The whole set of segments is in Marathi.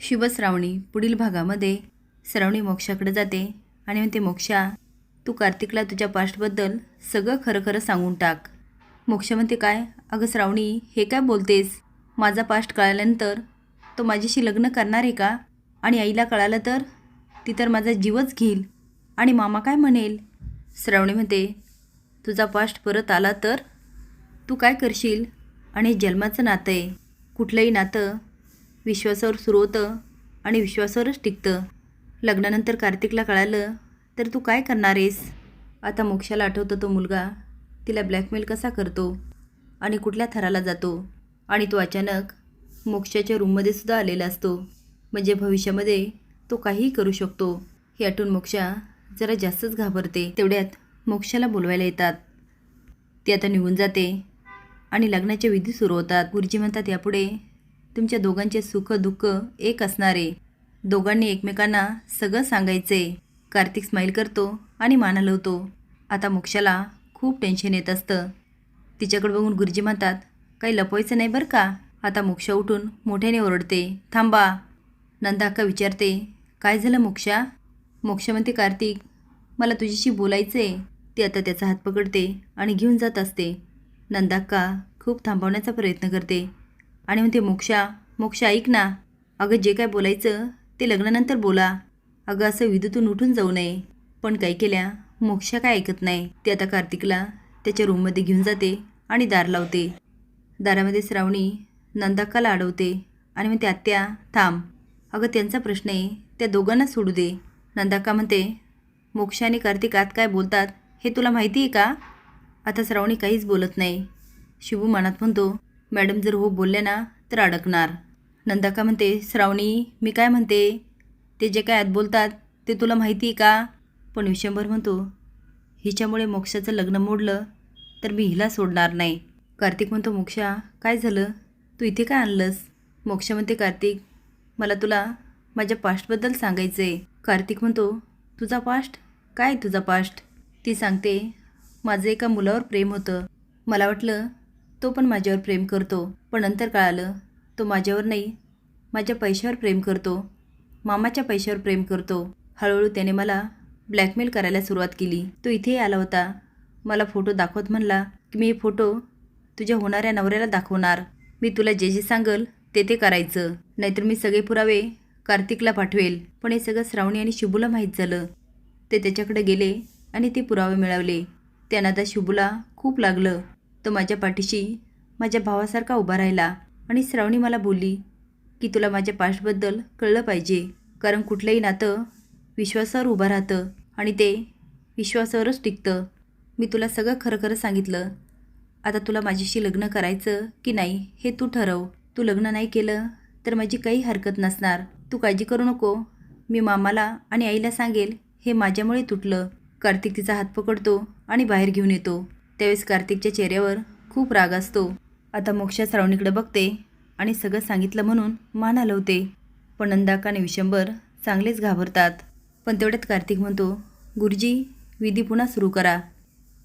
शिवश्रावणी पुढील भागामध्ये श्रावणी मोक्षाकडे जाते. आणि म्हणते मोक्षा तू कार्तिकला तुझ्या पास्टबद्दल सगळं खरं खरं सांगून टाक. मोक्ष म्हणते काय? अगं श्रावणी हे काय बोलतेस? माझा पास्ट कळाल्यानंतर तो माझ्याशी लग्न करणार आहे का? आणि आईला कळालं तर? ती तर माझा जीवच घेईल. आणि मामा काय म्हणेल? श्रावणी म्हणते तुझा पास्ट परत आला तर? तू काय करशील? आणि जन्माचं नातं आहे. कुठलंही नातं विश्वासावर सुरू होतं आणि विश्वासावरच टिकतं. लग्नानंतर कार्तिकला कळालं तर तू काय करणार आहेस? आता मोक्षाला आठवतं तो मुलगा. तिला ब्लॅकमेल कसा करतो? आणि कुठल्या थराला जातो? आणि तो अचानक मोक्षाच्या रूममध्ये सुद्धा आलेला असतो. म्हणजे भविष्यामध्ये तो काहीही करू शकतो. हे आठवून मोक्षा जरा जास्तच घाबरते. तेवढ्यात मोक्षाला बोलवायला येतात. ती आता निघून जाते आणि लग्नाचे विधी सुरू होतात. गुरुजी म्हणतात यापुढे तुमच्या दोघांचे सुख दुःख एक असणारे. दोघांनी एकमेकांना सगळं सांगायचे. कार्तिक स्माईल करतो आणि मान हलवतो आता मोक्षाला खूप टेन्शन येत असतं. तिच्याकडे बघून गुरुजी म्हणतात काही लपवायचं नाही बरं का? आता मोक्षा उठून मोठ्याने ओरडते थांबा. नंदाक्का विचारते काय झालं मोक्षा? मोक्ष म्हणते कार्तिक मला तुझ्याशी बोलायचं आहे ती आता त्याचा हात पकडते आणि घेऊन जात असते. नंदाक्का खूप थांबवण्याचा प्रयत्न करते. आणि म्हणते मोक्षा मोक्षा ऐक ना. अगं जे काय बोलायचं ते लग्नानंतर बोला. अगं असं विद्युतून उठून जाऊ नये. पण काय केल्या? मोक्षा काय ऐकत नाही. ती आता कार्तिकला त्याच्या रूममध्ये घेऊन जाते आणि दार लावते. दारामध्ये श्रावणी नंदाक्काला अडवते आणि म्हणते आत्या थांब. अगं त्यांचा प्रश्न आहे. त्या दोघांना सोडू दे. नंदाक्का म्हणते मोक्षा आणि कार्तिक आत काय बोलतात? हे तुला माहिती आहे का? आता श्रावणी काहीच बोलत नाही. शिवू मनात म्हणतो मॅडम जर हो बोलल्या ना तर अडकणार. नंदा का म्हणते श्रावणी मी काय म्हणते? ते जे काय आत बोलतात ते तुला माहिती आहे का? पण विशंभर म्हणतो हिच्यामुळे मोक्षाचं लग्न मोडलं तर मी हिला सोडणार नाही. कार्तिक म्हणतो मोक्षा काय झालं? तू इथे काय आणलंस? मोक्षा म्हणते कार्तिक मला तुला माझ्या पास्टबद्दल सांगायचं आहे कार्तिक म्हणतो तुझा पास्ट? काय तुझा पास्ट? ती सांगते माझं एका मुलावर प्रेम होतं. मला वाटलं तो पण माझ्यावर प्रेम करतो. पण नंतर कळालं तो माझ्यावर नाही माझ्या पैशावर प्रेम करतो. मामाच्या पैशावर प्रेम करतो. हळूहळू त्याने मला ब्लॅकमेल करायला सुरुवात केली. तो इथेही आला होता. मला फोटो दाखवत म्हणला की मी हे फोटो तुझ्या होणाऱ्या नवऱ्याला दाखवणार. मी तुला जे जे सांगल ते ते करायचं. नाहीतर मी सगळे पुरावे कार्तिकला पाठवेल. पण हे सगळं श्रावणी आणि शुभूला माहीत झालं. ते त्याच्याकडे गेले आणि ते पुरावे मिळवले. त्यांना आता शुभूला खूप लागलं. तो माझ्या पाठीशी माझ्या भावासारखा उभा राहिला आणि श्रावणी मला बोलली की तुला माझ्या पास्टबद्दल कळलं पाहिजे. कारण कुठलंही नातं विश्वासावर उभं राहतं आणि ते विश्वासावरच टिकतं. मी तुला सगळं खरं खरं सांगितलं. आता तुला माझ्याशी लग्न करायचं की नाही हे तू ठरव. तू लग्न नाही केलं तर माझी काही हरकत नसणार. तू काळजी करू नको. मी मामाला आणि आईला सांगेल हे माझ्यामुळे तुटलं. कार्तिक तिचा हात पकडतो आणि बाहेर घेऊन येतो. त्यावेळेस कार्तिकच्या चेहऱ्यावर खूप राग असतो. आता मोक्षा श्रावणीकडे बघते आणि सगळं सांगितलं म्हणून मान हलवते. पण नंदाका आणि विशंबर चांगलेच घाबरतात. पण तेवढ्यात कार्तिक म्हणतो गुरुजी विधी पुन्हा सुरू करा.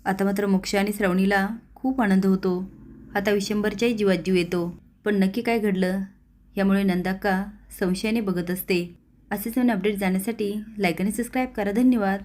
आता मात्र मोक्षा आणि श्रावणीला खूप आनंद होतो. आता विशंभरच्याही जीवात जीव येतो. पण नक्की काय घडलं यामुळे नंदाक्का संशयाने बघत असते. असेच नवीन अपडेट जाण्यासाठी लाईक आणि सबस्क्राईब करा. धन्यवाद.